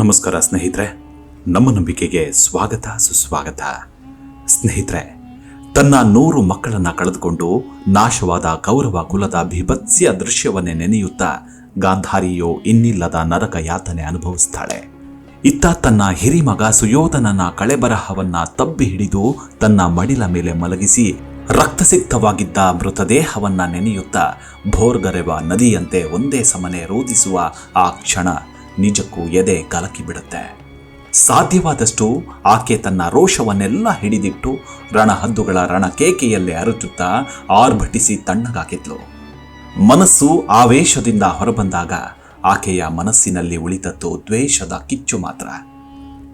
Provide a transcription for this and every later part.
ನಮಸ್ಕಾರ ಸ್ನೇಹಿತರೆ, ನಮ್ಮ ನಂಬಿಕೆಗೆ ಸ್ವಾಗತ, ಸುಸ್ವಾಗತ. ಸ್ನೇಹಿತರೆ, ತನ್ನ ನೂರು ಮಕ್ಕಳನ್ನ ಕಳೆದುಕೊಂಡು ನಾಶವಾದ ಕೌರವ ಕುಲದ ಬಿಭತ್ಸ್ಯ ದೃಶ್ಯವನ್ನೇ ನೆನೆಯುತ್ತಾ ಗಾಂಧಾರಿಯು ಇನ್ನಿಲ್ಲದ ನರಕ ಯಾತನೆ ಅನುಭವಿಸ್ತಾಳೆ. ಇತ್ತ ತನ್ನ ಹಿರಿಮಗ ಸುಯೋಧನನ ಕಳೆಬರಹವನ್ನ ತಬ್ಬಿ ಹಿಡಿದು ತನ್ನ ಮಡಿಲ ಮೇಲೆ ಮಲಗಿಸಿ ರಕ್ತಸಿಕ್ತವಾಗಿದ್ದ ಮೃತದೇಹವನ್ನ ನೆನೆಯುತ್ತಾ ಭೋರ್ಗರೆವ ನದಿಯಂತೆ ಒಂದೇ ಸಮನೆ ರೋಧಿಸುವ ಆ ಕ್ಷಣ ನಿಜಕ್ಕೂ ಎದೆ ಕಲಕಿ ಬಿಡುತ್ತೆ. ಸಾಧ್ಯವಾದಷ್ಟು ಆಕೆ ತನ್ನ ರೋಷವನ್ನೆಲ್ಲ ಹಿಡಿದಿಟ್ಟು ರಣಹದ್ದುಗಳ ರಣಕೇಕೆಯಲ್ಲೇ ಅರಚುತ್ತಾ ಆರ್ಭಟಿಸಿ ತಣ್ಣಗಾಕಿದ್ಲು ಮನಸ್ಸು ಆವೇಶದಿಂದ ಹೊರಬಂದಾಗ ಆಕೆಯ ಮನಸ್ಸಿನಲ್ಲಿ ಉಳಿತದ್ದು ದ್ವೇಷದ ಕಿಚ್ಚು ಮಾತ್ರ.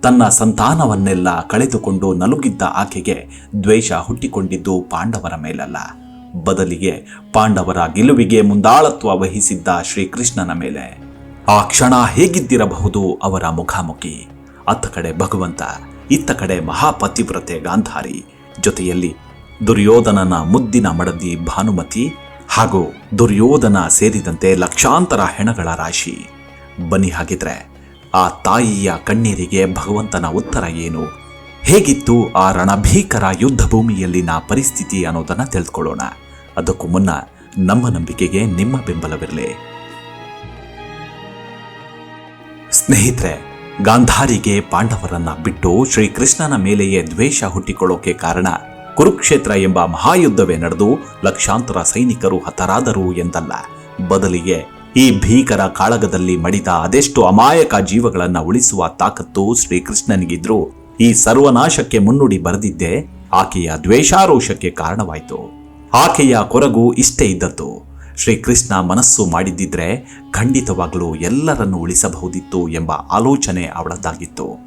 ತನ್ನ ಸಂತಾನವನ್ನೆಲ್ಲ ಕಳೆದುಕೊಂಡು ನಲುಗಿದ್ದ ಆಕೆಗೆ ದ್ವೇಷ ಹುಟ್ಟಿಕೊಂಡಿದ್ದು ಪಾಂಡವರ ಮೇಲಲ್ಲ. ಬದಲಿಗೆ ಪಾಂಡವರ ಗೆಲುವಿಗೆ ಮುಂದಾಳತ್ವ ವಹಿಸಿದ್ದ ಶ್ರೀಕೃಷ್ಣನ ಮೇಲೆ. ಆ ಕ್ಷಣ ಹೇಗಿದ್ದಿರಬಹುದು ಅವರ ಮುಖಾಮುಖಿ? ಅತ್ತ ಕಡೆ ಭಗವಂತ, ಇತ್ತ ಕಡೆ ಮಹಾಪತಿವ್ರತೆ ಗಾಂಧಾರಿ, ಜೊತೆಯಲ್ಲಿ ದುರ್ಯೋಧನನ ಮುದ್ದಿನ ಮಡದಿ ಭಾನುಮತಿ ಹಾಗೂ ದುರ್ಯೋಧನ ಸೇರಿದಂತೆ ಲಕ್ಷಾಂತರ ಹೆಣಗಳ ರಾಶಿ. ಬನ್ನಿ ಹಾಗಿದ್ರೆ, ಆ ತಾಯಿಯ ಕಣ್ಣೀರಿಗೆ ಭಗವಂತನ ಉತ್ತರ ಏನು? ಹೇಗಿತ್ತು ಆ ರಣಭೀಕರ ಯುದ್ಧ ಭೂಮಿಯಲ್ಲಿನ ಪರಿಸ್ಥಿತಿ ಅನ್ನೋದನ್ನು ತಿಳಿದುಕೊಳ್ಳೋಣ ಅದಕ್ಕೂ ಮುನ್ನ ನಮ್ಮ ನಂಬಿಕೆಗೆ ನಿಮ್ಮ ಬೆಂಬಲವಿರಲಿ. ಸ್ನೇಹಿತರೆ, ಗಾಂಧಾರಿಗೆ ಪಾಂಡವರನ್ನ ಬಿಟ್ಟು ಶ್ರೀಕೃಷ್ಣನ ಮೇಲೆಯೇ ದ್ವೇಷ ಹುಟ್ಟಿಕೊಳ್ಳೋಕೆ ಕಾರಣ ಕುರುಕ್ಷೇತ್ರ ಎಂಬ ಮಹಾಯುದ್ಧವೇ ನಡೆದು ಲಕ್ಷಾಂತರ ಸೈನಿಕರು ಹತರಾದರು ಎಂದಲ್ಲ. ಬದಲಿಗೆ ಈ ಭೀಕರ ಕಾಳಗದಲ್ಲಿ ಮಡಿದ ಅದೆಷ್ಟು ಅಮಾಯಕ ಜೀವಗಳನ್ನ ಉಳಿಸುವ ತಾಕತ್ತು ಶ್ರೀಕೃಷ್ಣನಿಗಿದ್ರು. ಈ ಸರ್ವನಾಶಕ್ಕೆ ಮುನ್ನುಡಿ ಬರೆದಿದ್ದೇ ಆಕೆಯ ದ್ವೇಷಾರೋಷಕ್ಕೆ ಕಾರಣವಾಯಿತು. ಆಕೆಯ ಕೊರಗು ಇಷ್ಟೇ ಇದ್ದದ್ದು. ಶ್ರೀಕೃಷ್ಣ ಮನಸ್ಸು ಮಾಡಿದ್ದಿದ್ರೆ ಖಂಡಿತವಾಗಲೂ ಎಲ್ಲರನ್ನು ಉಳಿಸಬಹುದಿತ್ತು ಎಂಬ ಆಲೋಚನೆ ಅವಳದ್ದಾಗಿತ್ತು.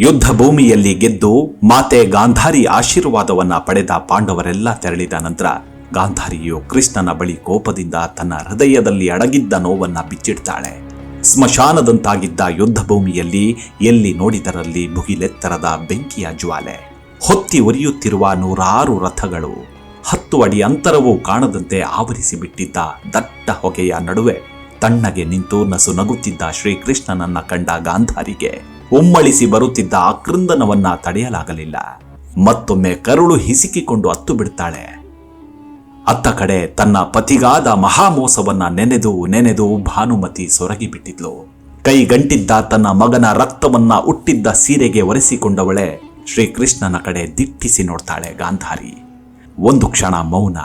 ಯುದ್ಧ ಭೂಮಿಯಲ್ಲಿ ಗೆದ್ದು ಮಾತೆ ಗಾಂಧಾರಿ ಆಶೀರ್ವಾದವನ್ನ ಪಡೆದ ಪಾಂಡವರೆಲ್ಲ ತೆರಳಿದ ನಂತರ ಗಾಂಧಾರಿಯು ಕೃಷ್ಣನ ಬಳಿ ಕೋಪದಿಂದ ತನ್ನ ಹೃದಯದಲ್ಲಿ ಅಡಗಿದ್ದ ನೋವನ್ನ ಬಿಚ್ಚಿಡ್ತಾಳೆ. ಸ್ಮಶಾನದಂತಾಗಿದ್ದ ಯುದ್ಧ ಭೂಮಿಯಲ್ಲಿ ಎಲ್ಲಿ ನೋಡಿದರಲ್ಲಿ ಭುಗಿಲೆತ್ತರದ ಬೆಂಕಿಯ ಜ್ವಾಲೆ. ಹೊತ್ತಿ ಒರಿಯುತ್ತಿರುವ ನೂರಾರು ರಥಗಳು. ಹತ್ತು ಅಡಿ ಅಂತರವೂ ಕಾಣದಂತೆ ಆವರಿಸಿಬಿಟ್ಟಿದ್ದ ದಟ್ಟ ಹೊಗೆಯ ನಡುವೆ ತಣ್ಣಗೆ ನಿಂತು ನಸು ನಗುತ್ತಿದ್ದ ಶ್ರೀಕೃಷ್ಣನನ್ನ ಕಂಡ ಗಾಂಧಾರಿಗೆ ಉಮ್ಮಳಿಸಿ ಬರುತ್ತಿದ್ದ ಆಕೃಂದನವನ್ನ ತಡೆಯಲಾಗಲಿಲ್ಲ. ಮತ್ತೊಮ್ಮೆ ಕರುಳು ಹಿಸಿಕಿಕೊಂಡು ಅತ್ತು ಬಿಡ್ತಾಳೆ. ಅತ್ತ ಕಡೆ ತನ್ನ ಪತಿಗಾದ ಮಹಾಮೋಸವನ್ನ ನೆನೆದು ನೆನೆದು ಭಾನುಮತಿ ಸೊರಗಿಬಿಟ್ಟಿದ್ಲು. ಕೈಗಂಟಿದ್ದ ತನ್ನ ಮಗನ ರಕ್ತವನ್ನ ಉಟ್ಟಿದ್ದ ಸೀರೆಗೆ ಒರೆಸಿಕೊಂಡವಳೆ ಶ್ರೀಕೃಷ್ಣನ ಕಡೆ ದಿಟ್ಟಿಸಿ ನೋಡ್ತಾಳೆ ಗಾಂಧಾರಿ. ಒಂದು ಕ್ಷಣ ಮೌನ.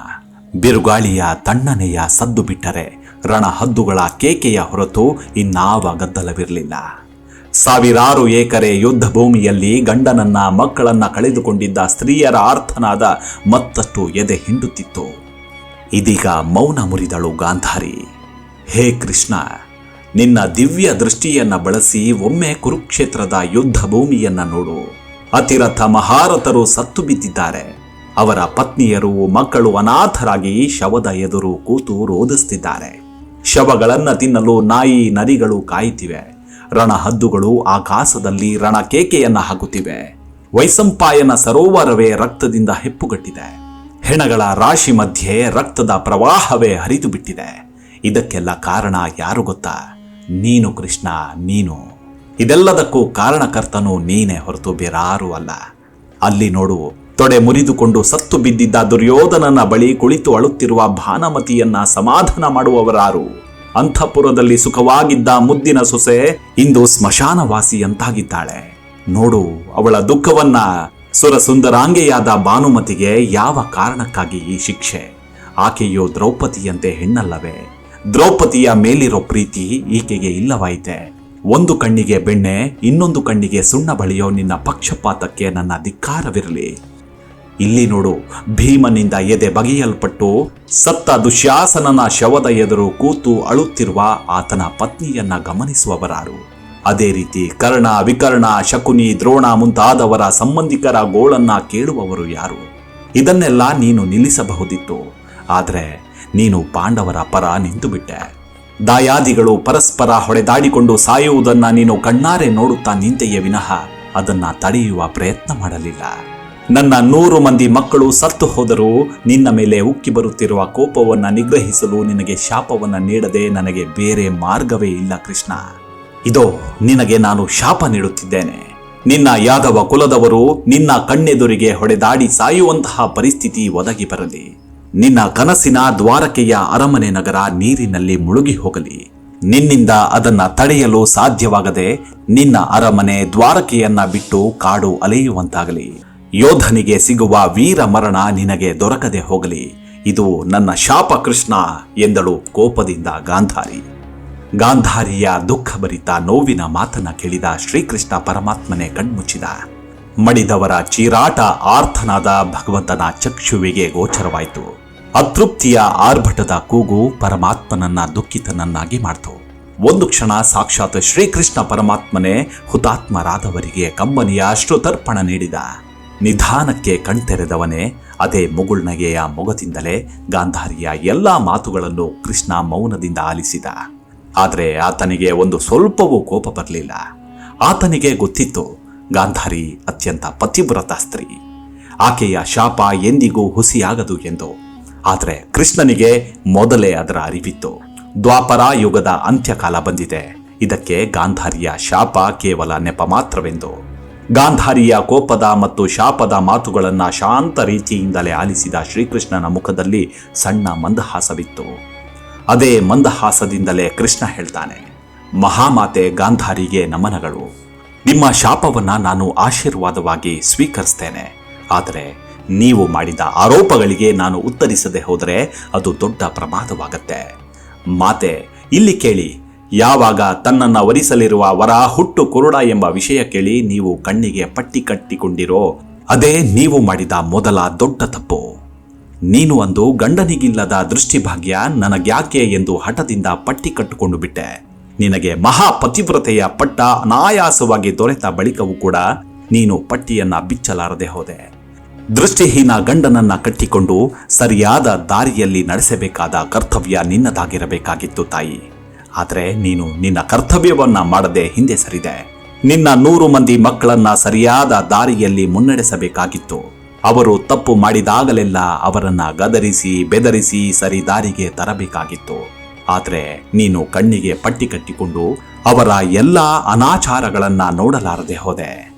ಬಿರುಗಾಳಿಯ ತಣ್ಣನೆಯ ಸದ್ದು ಬಿಟ್ಟರೆ ರಣಹದ್ದುಗಳ ಕೇಕೆಯ ಹೊರತು ಇನ್ನಾವ ಗದ್ದಲವಿರಲಿಲ್ಲ. ಸಾವಿರಾರು ಏಕರೆ ಯುದ್ಧ ಭೂಮಿಯಲ್ಲಿ ಗಂಡನನ್ನ ಮಕ್ಕಳನ್ನ ಕಳೆದುಕೊಂಡಿದ್ದ ಸ್ತ್ರೀಯರ ಆರ್ಥನಾದ ಮತ್ತಷ್ಟು ಎದೆ ಹಿಂಡುತ್ತಿತ್ತು. ಇದೀಗ ಮೌನ ಮುರಿದಳು ಗಾಂಧಾರಿ. ಹೇ ಕೃಷ್ಣ, ನಿನ್ನ ದಿವ್ಯ ದೃಷ್ಟಿಯನ್ನ ಬಳಸಿ ಒಮ್ಮೆ ಕುರುಕ್ಷೇತ್ರದ ಯುದ್ಧ ಭೂಮಿಯನ್ನ ನೋಡು. ಅತಿರಥ ಮಹಾರಥರು ಸತ್ತು ಬಿದ್ದಿದ್ದಾರೆ. ಅವರ ಪತ್ನಿಯರು ಮಕ್ಕಳು ಅನಾಥರಾಗಿ ಶವದ ಎದುರು ಕೂತು ರೋಧಿಸ್ತಿದ್ದಾರೆ. ಶವಗಳನ್ನ ತಿನ್ನಲು ನಾಯಿ ನರಿಗಳು ಕಾಯುತ್ತಿವೆ ರಣಹದ್ದುಗಳು ಆಕಾಶದಲ್ಲಿ ರಣಕೇಕೆಯನ್ನ ಹಾಕುತ್ತಿವೆ. ವೈಸಂಪಾಯನ ಸರೋವರವೇ ರಕ್ತದಿಂದ ಹೆಪ್ಪುಗಟ್ಟಿದೆ. ಹೆಣಗಳ ರಾಶಿ ಮಧ್ಯೆ ರಕ್ತದ ಪ್ರವಾಹವೇ ಹರಿದು ಬಿಟ್ಟಿದೆ ಇದಕ್ಕೆಲ್ಲ ಕಾರಣ ಯಾರು ಗೊತ್ತಾ? ನೀನು ಕೃಷ್ಣ, ನೀನು. ಇದೆಲ್ಲದಕ್ಕೂ ಕಾರಣಕರ್ತನು ನೀನೇ ಹೊರತು ಬೇರಾರೂ ಅಲ್ಲ. ಅಲ್ಲಿ ನೋಡು ತೊಡೆ ಮುರಿದುಕೊಂಡು ಸತ್ತು ಬಿದ್ದಿದ್ದ ದುರ್ಯೋಧನನ ಬಳಿ ಕುಳಿತು ಅಳುತ್ತಿರುವ ಭಾನಮತಿಯನ್ನ ಸಮಾಧಾನ ಮಾಡುವವರಾರು. ಅಂತಃಪುರದಲ್ಲಿ ಸುಖವಾಗಿದ್ದ ಮುದ್ದಿನ ಸೊಸೆ ಇಂದು ಸ್ಮಶಾನವಾಸಿಯಂತಾಗಿದ್ದಾಳೆ. ನೋಡು, ಅವಳ ದುಃಖವನ್ನ ಸುರಸುಂದರಾಂಗೆಯಾದ ಭಾನುಮತಿಗೆ ಯಾವ ಕಾರಣಕ್ಕಾಗಿ ಈ ಶಿಕ್ಷೆ? ಆಕೆಯು ದ್ರೌಪದಿಯಂತೆ ಹೆಣ್ಣಲ್ಲವೇ? ದ್ರೌಪದಿಯ ಮೇಲಿರೋ ಪ್ರೀತಿ ಈಕೆಗೆ ಇಲ್ಲವಾಯಿತೆ? ಒಂದು ಕಣ್ಣಿಗೆ ಬೆಣ್ಣೆ, ಇನ್ನೊಂದು ಕಣ್ಣಿಗೆ ಸುಣ್ಣ ಬಳಿಯೋ ನಿನ್ನ ಪಕ್ಷಪಾತಕ್ಕೆ ನನ್ನ ಧಿಕ್ಕಾರವಿರಲಿ. ಇಲ್ಲಿ ನೋಡು, ಭೀಮನಿಂದ ಎದೆ ಬಗೆಯಲ್ಪಟ್ಟು ಸತ್ತ ದುಶ್ಯಾಸನನ ಶವದ ಎದುರು ಕೂತು ಅಳುತ್ತಿರುವ ಆತನ ಪತ್ನಿಯನ್ನ ಗಮನಿಸುವವರಾರು. ಅದೇ ರೀತಿ ಕರ್ಣ, ವಿಕರ್ಣ, ಶಕುನಿ, ದ್ರೋಣ ಮುಂತಾದವರ ಸಂಬಂಧಿಕರ ಗೋಳನ್ನ ಕೇಳುವವರು ಯಾರು? ಇದನ್ನೆಲ್ಲ ನೀನು ನಿಲ್ಲಿಸಬಹುದಿತ್ತು. ಆದರೆ ನೀನು ಪಾಂಡವರ ಪರ ನಿಂತು ಬಿಟ್ಟೆ ದಾಯಾದಿಗಳು ಪರಸ್ಪರ ಹೊಡೆದಾಡಿಕೊಂಡು ಸಾಯುವುದನ್ನ ನೀನು ಕಣ್ಣಾರೆ ನೋಡುತ್ತಾ ನಿಂತೆಯೇ ವಿನಃ ಅದನ್ನ ತಡೆಯುವ ಪ್ರಯತ್ನ ಮಾಡಲಿಲ್ಲ. ನನ್ನ ನೂರು ಮಂದಿ ಮಕ್ಕಳು ಸತ್ತು ಹೋದರೂ ನಿನ್ನ ಮೇಲೆ ಉಕ್ಕಿ ಬರುತ್ತಿರುವ ಕೋಪವನ್ನು ನಿಗ್ರಹಿಸಲು ನಿನಗೆ ಶಾಪವನ್ನು ನೀಡದೆ ನನಗೆ ಬೇರೆ ಮಾರ್ಗವೇ ಇಲ್ಲ ಕೃಷ್ಣ. ಇದೋ, ನಿನಗೆ ನಾನು ಶಾಪ ನೀಡುತ್ತಿದ್ದೇನೆ. ನಿನ್ನ ಯಾದವ ಕುಲದವರು ನಿನ್ನ ಕಣ್ಣೆದುರಿಗೆ ಹೊಡೆದಾಡಿ ಸಾಯುವಂತಹ ಪರಿಸ್ಥಿತಿ ಒದಗಿ ಬರಲಿ. ನಿನ್ನ ಕನಸಿನ ದ್ವಾರಕೆಯ ಅರಮನೆ ನಗರ ನೀರಿನಲ್ಲಿ ಮುಳುಗಿ ಹೋಗಲಿ. ನಿನ್ನಿಂದ ಅದನ್ನ ತಡೆಯಲು ಸಾಧ್ಯವಾಗದೆ ನಿನ್ನ ಅರಮನೆ ದ್ವಾರಕೆಯನ್ನ ಬಿಟ್ಟು ಕಾಡು ಅಲೆಯುವಂತಾಗಲಿ. ಯೋಧನಿಗೆ ಸಿಗುವ ವೀರ ಮರಣ ನಿನಗೆ ದೊರಕದೆ ಹೋಗಲಿ. ಇದು ನನ್ನ ಶಾಪ ಕೃಷ್ಣ ಎಂದಳು ಕೋಪದಿಂದ ಗಾಂಧಾರಿ. ಗಾಂಧಾರಿಯ ದುಃಖಭರಿತ ನೋವಿನ ಮಾತನ್ನ ಕೇಳಿದ ಶ್ರೀಕೃಷ್ಣ ಪರಮಾತ್ಮನೆ ಕಣ್ಮುಚ್ಚಿದ. ಮಡಿದವರ ಚೀರಾಟ ಆರ್ಥನಾದ ಭಗವಂತನ ಚಕ್ಷುವಿಗೆ ಗೋಚರವಾಯಿತು. ಅತೃಪ್ತಿಯ ಆರ್ಭಟದ ಕೂಗು ಪರಮಾತ್ಮನನ್ನ ದುಃಖಿತನನ್ನಾಗಿ ಮಾಡ್ತು. ಒಂದು ಕ್ಷಣ ಸಾಕ್ಷಾತ್ ಶ್ರೀಕೃಷ್ಣ ಪರಮಾತ್ಮನೇ ಹುತಾತ್ಮರಾದವರಿಗೆ ಕಂಬನಿಯ ಶ್ರುತರ್ಪಣ ನೀಡಿದ. ನಿಧಾನಕ್ಕೆ ಕಣ್ತೆರೆದವನೇ, ಅದೇ ಮುಗುಳ್ನಗೆಯ ಮೊಗದಿಂದಲೇ ಗಾಂಧಾರಿಯ ಎಲ್ಲ ಮಾತುಗಳನ್ನು ಕೃಷ್ಣ ಮೌನದಿಂದ ಆಲಿಸಿದ. ಆದರೆ ಆತನಿಗೆ ಒಂದು ಸ್ವಲ್ಪವೂ ಕೋಪ ಬರಲಿಲ್ಲ. ಆತನಿಗೆ ಗೊತ್ತಿತ್ತು, ಗಾಂಧಾರಿ ಅತ್ಯಂತ ಪತಿವ್ರತ ಸ್ತ್ರೀ. ಆಕೆಯ ಶಾಪ ಎಂದಿಗೂ ಹುಸಿಯಾಗದು ಎಂದು. ಆದರೆ ಕೃಷ್ಣನಿಗೆ ಮೊದಲೇ ಅದರ ಅರಿವಿತ್ತು. ದ್ವಾಪರ ಯುಗದ ಅಂತ್ಯಕಾಲ ಬಂದಿದೆ. ಇದಕ್ಕೆ ಗಾಂಧಾರಿಯ ಶಾಪ ಕೇವಲ ನೆಪ ಮಾತ್ರವೆಂದು. ಗಾಂಧಾರಿಯ ಕೋಪದ ಮತ್ತು ಶಾಪದ ಮಾತುಗಳನ್ನ ಶಾಂತ ರೀತಿಯಿಂದಲೇ ಆಲಿಸಿದ ಶ್ರೀಕೃಷ್ಣನ ಮುಖದಲ್ಲಿ ಸಣ್ಣ ಮಂದಹಾಸವಿತ್ತು. ಅದೇ ಮಂದಹಾಸದಿಂದಲೇ ಕೃಷ್ಣ ಹೇಳ್ತಾನೆ, ಮಹಾಮಾತೆ ಗಾಂಧಾರಿಗೆ ನಮನಗಳು. ನಿಮ್ಮ ಶಾಪವನ್ನ ನಾನು ಆಶೀರ್ವಾದವಾಗಿ ಸ್ವೀಕರಿಸ್ತೇನೆ. ಆದರೆ ನೀವು ಮಾಡಿದ ಆರೋಪಗಳಿಗೆ ನಾನು ಉತ್ತರಿಸದೆ ಹೋದರೆ ಅದು ದೊಡ್ಡ ಪ್ರಮಾದವಾಗತ್ತೆ. ಮಾತೆ, ಇಲ್ಲಿ ಕೇಳಿ ಯಾವಾಗ ತನ್ನನ್ನು ವರಿಸಲಿರುವ ವರ ಹುಟ್ಟು ಕುರುಡ ಎಂಬ ವಿಷಯ ಕೇಳಿ ನೀವು ಕಣ್ಣಿಗೆ ಪಟ್ಟಿ ಕಟ್ಟಿಕೊಂಡಿರೋ, ಅದೇ ನೀವು ಮಾಡಿದ ಮೊದಲ ದೊಡ್ಡ ತಪ್ಪು. ನೀನು ಅಂದು ಗಂಡನಿಗಿಲ್ಲದ ದೃಷ್ಟಿಭಾಗ್ಯ ನನಗ್ಯಾಕೆ ಎಂದು ಹಠದಿಂದ ಪಟ್ಟಿ ಕಟ್ಟಿಕೊಂಡು ಬಿಟ್ಟೆ. ನಿನಗೆ ಮಹಾ ಪತಿವ್ರತೆಯ ಪಟ್ಟ ಅನಾಯಾಸವಾಗಿ ದೊರೆತ ಬಳಿಕವೂ ಕೂಡ ನೀನು ಪಟ್ಟಿಯನ್ನ ಬಿಚ್ಚಲಾರದೆ ಹೋದೆ. ದೃಷ್ಟಿಹೀನ ಗಂಡನನ್ನ ಕಟ್ಟಿಕೊಂಡು ಸರಿಯಾದ ದಾರಿಯಲ್ಲಿ ನಡೆಸಬೇಕಾದ ಕರ್ತವ್ಯ ನಿನ್ನದಾಗಿರಬೇಕಾಗಿತ್ತು ತಾಯಿ. ಆದರೆ ನೀನು ನಿನ್ನ ಕರ್ತವ್ಯವನ್ನ ಮಾಡದೆ ಹಿಂದೆ ಸರಿದೆ. ನಿನ್ನ ನೂರು ಮಂದಿ ಮಕ್ಕಳನ್ನ ಸರಿಯಾದ ದಾರಿಯಲ್ಲಿ ಮುನ್ನಡೆಸಬೇಕಾಗಿತ್ತು. ಅವರು ತಪ್ಪು ಮಾಡಿದಾಗಲೆಲ್ಲ ಅವರನ್ನ ಗದರಿಸಿ, ಬೆದರಿಸಿ ಸರಿ ದಾರಿಗೆ ತರಬೇಕಾಗಿತ್ತು. ಆದರೆ ನೀನು ಕಣ್ಣಿಗೆ ಪಟ್ಟಿ ಕಟ್ಟಿಕೊಂಡು ಅವರ ಎಲ್ಲ ಅನಾಚಾರಗಳನ್ನ ನೋಡಲಾರದೆ ಹೋದೆ.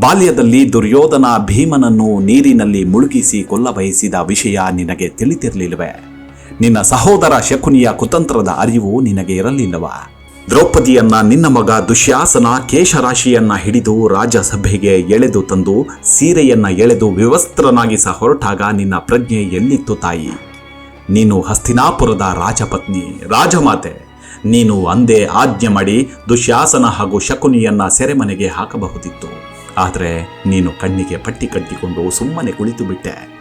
ಬಾಲ್ಯದಲ್ಲಿ ದುರ್ಯೋಧನ ಭೀಮನನ್ನು ನೀರಿನಲ್ಲಿ ಮುಳುಗಿಸಿ ಕೊಲ್ಲಬಯಸಿದ ವಿಷಯ ನಿನಗೆ ತಿಳಿತಿರಲಿಲ್ಲವೇ ನಿನ್ನ ಸಹೋದರ ಶಕುನಿಯ ಕುತಂತ್ರದ ಅರಿವು ನಿನಗೆ ಇರಲಿಲ್ಲವಾ. ದ್ರೌಪದಿಯನ್ನ ನಿನ್ನ ಮಗ ದುಶ್ಯಾಸನ ಕೇಶರಾಶಿಯನ್ನ ಹಿಡಿದು ರಾಜಸಭೆಗೆ ಎಳೆದು ತಂದು ಸೀರೆಯನ್ನ ಎಳೆದು ವಿವಸ್ತ್ರನಾಗಿಸ ಹೊರಟಾಗ ನಿನ್ನ ಪ್ರಜ್ಞೆ ಎಲ್ಲಿತ್ತು ತಾಯಿ? ನೀನು ಹಸ್ತಿನಾಪುರದ ರಾಜಪತ್ನಿ, ರಾಜಮಾತೆ. ನೀನು ಅಂದೇ ಆಜ್ಞೆ ಮಾಡಿ ದುಶ್ಯಾಸನ ಹಾಗೂ ಶಕುನಿಯನ್ನ ಸೆರೆಮನೆಗೆ ಹಾಕಬಹುದಿತ್ತು. ಆದರೆ ನೀನು ಕಣ್ಣಿಗೆ ಪಟ್ಟಿ ಕಟ್ಟಿಕೊಂಡು ಸುಮ್ಮನೆ ಕುಳಿತು ಬಿಟ್ಟೆ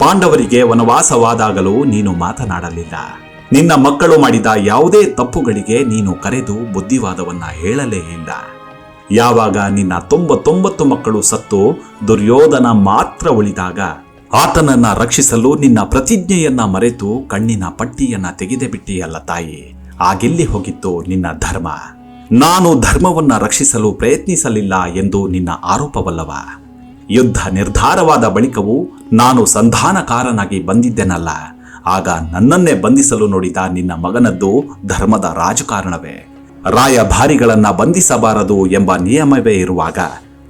ಪಾಂಡವರಿಗೆ ವನವಾಸವಾದಾಗಲೂ ನೀನು ಮಾತನಾಡಲಿಲ್ಲ. ನಿನ್ನ ಮಕ್ಕಳು ಮಾಡಿದ ಯಾವುದೇ ತಪ್ಪುಗಳಿಗೆ ನೀನು ಕರೆದು ಬುದ್ಧಿವಾದವನ್ನ ಹೇಳಲೇ ಇಲ್ಲ. ಯಾವಾಗ ನಿನ್ನ ತೊಂಬತ್ತೊಂಬತ್ತು ಮಕ್ಕಳು ಸತ್ತು, ದುರ್ಯೋಧನ ಮಾತ್ರ ಉಳಿದಾಗ, ಆತನನ್ನ ರಕ್ಷಿಸಲು ನಿನ್ನ ಪ್ರತಿಜ್ಞೆಯನ್ನ ಮರೆತು ಕಣ್ಣಿನ ಪಟ್ಟಿಯನ್ನ ತೆಗೆದೆ ಬಿಟ್ಟಿಯಲ್ಲ ತಾಯಿ. ಆಗೆಲ್ಲಿ ಹೋಗಿತ್ತು ನಿನ್ನ ಧರ್ಮ? ನಾನು ಧರ್ಮವನ್ನ ರಕ್ಷಿಸಲು ಪ್ರಯತ್ನಿಸಲಿಲ್ಲ ಎಂದು ನಿನ್ನ ಆರೋಪವಲ್ಲವ? ಯುದ್ಧ ನಿರ್ಧಾರವಾದ ಬಳಿಕವೂ ನಾನು ಸಂಧಾನಕಾರನಾಗಿ ಬಂದಿದ್ದೆನಲ್ಲ. ಆಗ ನನ್ನನ್ನೇ ಬಂಧಿಸಲು ನೋಡಿದ ನಿನ್ನ ಮಗನದ್ದು ಧರ್ಮದ ರಾಜಕಾರಣವೇ. ರಾಯಭಾರಿಗಳನ್ನ ಬಂಧಿಸಬಾರದು ಎಂಬ ನಿಯಮವೇ ಇರುವಾಗ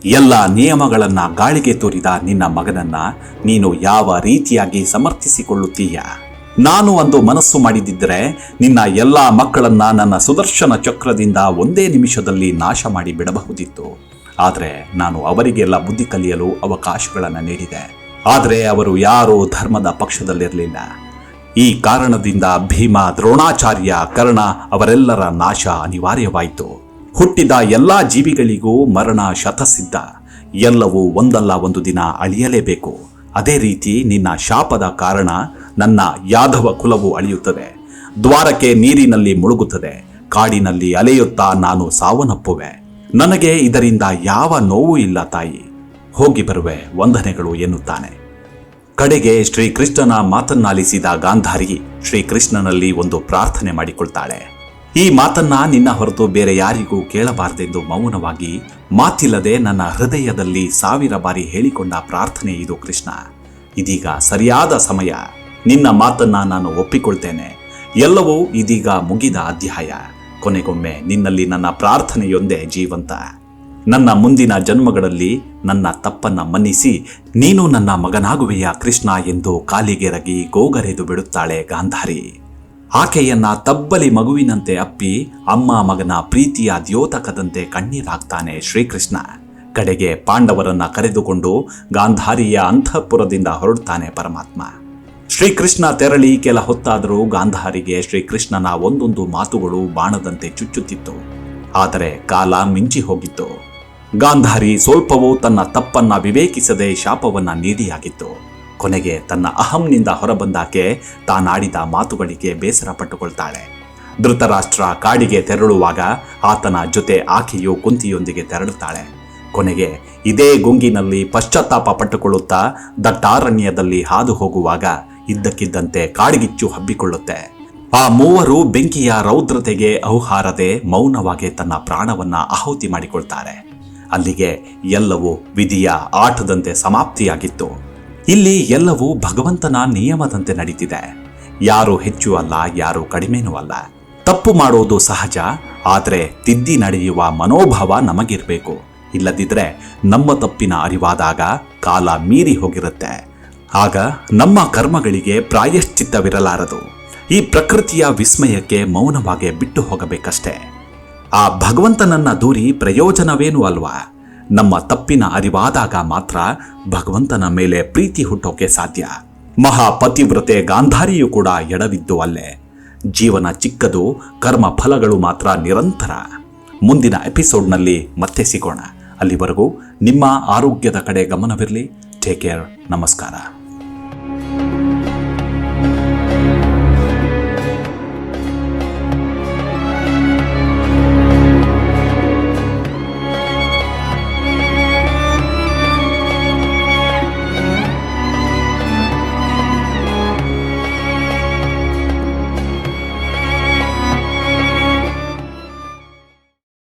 ಎಲ್ಲ ನಿಯಮಗಳನ್ನ ಗಾಳಿಗೆ ತೋರಿದ ನಿನ್ನ ಮಗನನ್ನ ನೀನು ಯಾವ ರೀತಿಯಾಗಿ ಸಮರ್ಥಿಸಿಕೊಳ್ಳುತ್ತೀಯ? ನಾನು ಒಂದು ಮನಸ್ಸು ಮಾಡಿದಿದ್ದರೆ ನಿನ್ನ ಎಲ್ಲಾ ಮಕ್ಕಳನ್ನ ನನ್ನ ಸುದರ್ಶನ ಚಕ್ರದಿಂದ ಒಂದೇ ನಿಮಿಷದಲ್ಲಿ ನಾಶ ಮಾಡಿ ಬಿಡಬಹುದಿತ್ತು ಆದರೆ ನಾನು ಅವರಿಗೆಲ್ಲ ಬುದ್ಧಿ ಕಲಿಯಲು ಅವಕಾಶಗಳನ್ನು ನೀಡಿದೆ. ಆದರೆ ಅವರು ಯಾರೂ ಧರ್ಮದ ಪಕ್ಷದಲ್ಲಿರಲಿಲ್ಲ. ಈ ಕಾರಣದಿಂದ ಭೀಮ ದ್ರೋಣಾಚಾರ್ಯ ಕರ್ಣ ಅವರೆಲ್ಲರ ನಾಶ ಅನಿವಾರ್ಯವಾಯಿತು. ಹುಟ್ಟಿದ ಎಲ್ಲ ಜೀವಿಗಳಿಗೂ ಮರಣ ಶತಸಿದ್ಧ. ಎಲ್ಲವೂ ಒಂದಲ್ಲ ಒಂದು ದಿನ ಅಳಿಯಲೇಬೇಕು. ಅದೇ ರೀತಿ ನಿನ್ನ ಶಾಪದ ಕಾರಣ ನನ್ನ ಯಾದವ ಕುಲವು ಅಳಿಯುತ್ತದೆ. ದ್ವಾರಕ್ಕೆ ನೀರಿನಲ್ಲಿ ಮುಳುಗುತ್ತದೆ. ಕಾಡಿನಲ್ಲಿ ಅಲೆಯುತ್ತಾ ನಾನು ಸಾವನ್ನಪ್ಪುವೆ. ನನಗೆ ಇದರಿಂದ ಯಾವ ನೋವು ಇಲ್ಲ ತಾಯಿ. ಹೋಗಿ ಬರುವೆ, ವಂದನೆಗಳು ಎನ್ನುತ್ತಾನೆ. ಕಡೆಗೆ ಶ್ರೀಕೃಷ್ಣನ ಮಾತನ್ನಾಲಿಸಿದ ಗಾಂಧಾರಿ ಶ್ರೀಕೃಷ್ಣನಲ್ಲಿ ಒಂದು ಪ್ರಾರ್ಥನೆ ಮಾಡಿಕೊಳ್ತಾಳೆ. ಈ ಮಾತನ್ನ ನಿನ್ನ ಹೊರತು ಬೇರೆ ಯಾರಿಗೂ ಕೇಳಬಾರದೆಂದು ಮೌನವಾಗಿ ಮಾತಿಲ್ಲದೆ ನನ್ನ ಹೃದಯದಲ್ಲಿ ಸಾವಿರ ಬಾರಿ ಹೇಳಿಕೊಂಡ ಪ್ರಾರ್ಥನೆ ಇದು ಕೃಷ್ಣ. ಇದೀಗ ಸರಿಯಾದ ಸಮಯ. ನಿನ್ನ ಮಾತನ್ನ ನಾನು ಒಪ್ಪಿಕೊಳ್ತೇನೆ. ಎಲ್ಲವೂ ಇದೀಗ ಮುಗಿದ ಅಧ್ಯಾಯ. ಕೊನೆಗೊಮ್ಮೆ ನಿನ್ನಲ್ಲಿ ನನ್ನ ಪ್ರಾರ್ಥನೆಯೊಂದೇ ಜೀವಂತ. ನನ್ನ ಮುಂದಿನ ಜನ್ಮಗಳಲ್ಲಿ ನನ್ನ ತಪ್ಪನ್ನ ಮನ್ನಿಸಿ, ನೀನು ನನ್ನ ಮಗನಾಗುವೆಯ ಕೃಷ್ಣ ಎಂದು ಕಾಲಿಗೆರಗಿ ಗೋಗರೆದು ಬಿಡುತ್ತಾಳೆ ಗಾಂಧಾರಿ. ಆಕೆಯನ್ನ ತಬ್ಬಲಿ ಮಗುವಿನಂತೆ ಅಪ್ಪಿ, ಅಮ್ಮ ಮಗನ ಪ್ರೀತಿಯ ದ್ಯೋತಕದಂತೆ ಕಣ್ಣೀರಾಗ್ತಾನೆ ಶ್ರೀಕೃಷ್ಣ. ಕಡೆಗೆ ಪಾಂಡವರನ್ನ ಕರೆದುಕೊಂಡು ಗಾಂಧಾರಿಯ ಅಂತಃಪುರದಿಂದ ಹೊರಡ್ತಾನೆ ಪರಮಾತ್ಮ. ಶ್ರೀಕೃಷ್ಣ ತೆರಳಿ ಕೆಲ ಹೊತ್ತಾದರೂ ಗಾಂಧಾರಿಗೆ ಶ್ರೀಕೃಷ್ಣನ ಒಂದೊಂದು ಮಾತುಗಳು ಬಾಣದಂತೆ ಚುಚ್ಚುತ್ತಿತ್ತು. ಆದರೆ ಕಾಲ ಮಿಂಚಿ ಹೋಗಿತ್ತು. ಗಾಂಧಾರಿ ಸ್ವಲ್ಪವೂ ತನ್ನ ತಪ್ಪನ್ನ ವಿವೇಕಿಸದೆ ಶಾಪವನ್ನ ನೀಡಿಯಾಗಿತ್ತು. ಕೊನೆಗೆ ತನ್ನ ಅಹಂನಿಂದ ಹೊರಬಂದಾಕೆ ತಾನಾಡಿದ ಮಾತುಗಳಿಗೆ ಬೇಸರ ಪಟ್ಟುಕೊಳ್ತಾಳೆ. ಧೃತರಾಷ್ಟ್ರ ಕಾಡಿಗೆ ತೆರಳುವಾಗ ಆತನ ಜೊತೆ ಆಕೆಯು ಕುಂತಿಯೊಂದಿಗೆ ತೆರಳುತ್ತಾಳೆ. ಕೊನೆಗೆ ಇದೇ ಗುಂಗಿನಲ್ಲಿ ಪಶ್ಚಾತ್ತಾಪ ಪಟ್ಟುಕೊಳ್ಳುತ್ತಾ ದಟ್ಟಾರಣ್ಯದಲ್ಲಿ ಹಾದು ಹೋಗುವಾಗ ಇದ್ದಕ್ಕಿದ್ದಂತೆ ಕಾಡ್ಗಿಚ್ಚು ಹಬ್ಬಿಕೊಳ್ಳುತ್ತೆ. ಆ ಮೂವರು ಬೆಂಕಿಯ ರೌದ್ರತೆಗೆ ಔಹಾರದೆ ಮೌನವಾಗಿ ತನ್ನ ಪ್ರಾಣವನ್ನ ಆಹುತಿ ಮಾಡಿಕೊಳ್ತಾರೆ. ಅಲ್ಲಿಗೆ ಎಲ್ಲವೂ ವಿಧಿಯ ಆಟದಂತೆ ಸಮಾಪ್ತಿಯಾಗಿತ್ತು. ಇಲ್ಲಿ ಎಲ್ಲವೂ ಭಗವಂತನ ನಿಯಮದಂತೆ ನಡೀತಿದೆ. ಯಾರು ಹೆಚ್ಚು ಅಲ್ಲ, ಯಾರು ಕಡಿಮೆನೂ ಅಲ್ಲ. ತಪ್ಪು ಮಾಡೋದು ಸಹಜ, ಆದರೆ ತಿದ್ದಿ ನಡೆಯುವ ಮನೋಭಾವ ನಮಗಿರಬೇಕು. ಇಲ್ಲದಿದ್ರೆ ನಮ್ಮ ತಪ್ಪಿನ ಅರಿವಾದಾಗ ಕಾಲ ಮೀರಿ ಹೋಗಿರುತ್ತೆ. ಆಗ ನಮ್ಮ ಕರ್ಮಗಳಿಗೆ ಪ್ರಾಯಶ್ಚಿತ್ತವಿರಲಾರದು. ಈ ಪ್ರಕೃತಿಯ ವಿಸ್ಮಯಕ್ಕೆ ಮೌನವಾಗಿ ಬಿಟ್ಟು ಹೋಗಬೇಕಷ್ಟೇ. ಆ ಭಗವಂತನನ್ನ ದೂರಿ ಪ್ರಯೋಜನವೇನೂ ಅಲ್ವಾ? ನಮ್ಮ ತಪ್ಪಿನ ಅರಿವಾದಾಗ ಮಾತ್ರ ಭಗವಂತನ ಮೇಲೆ ಪ್ರೀತಿ ಹುಟ್ಟೋಕೆ ಸಾಧ್ಯ. ಮಹಾಪತಿವ್ರತೆ ಗಾಂಧಾರಿಯು ಕೂಡ ಎಡವಿದ್ದು ಅಲ್ಲೇ. ಜೀವನ ಚಿಕ್ಕದು, ಕರ್ಮ ಫಲಗಳು ಮಾತ್ರ ನಿರಂತರ. ಮುಂದಿನ ಎಪಿಸೋಡ್ನಲ್ಲಿ ಮತ್ತೆ ಸಿಗೋಣ. ಅಲ್ಲಿವರೆಗೂ ನಿಮ್ಮ ಆರೋಗ್ಯದ ಕಡೆ ಗಮನವಿರಲಿ. ಟೇಕ್ ಕೇರ್ ನಮಸ್ಕಾರ.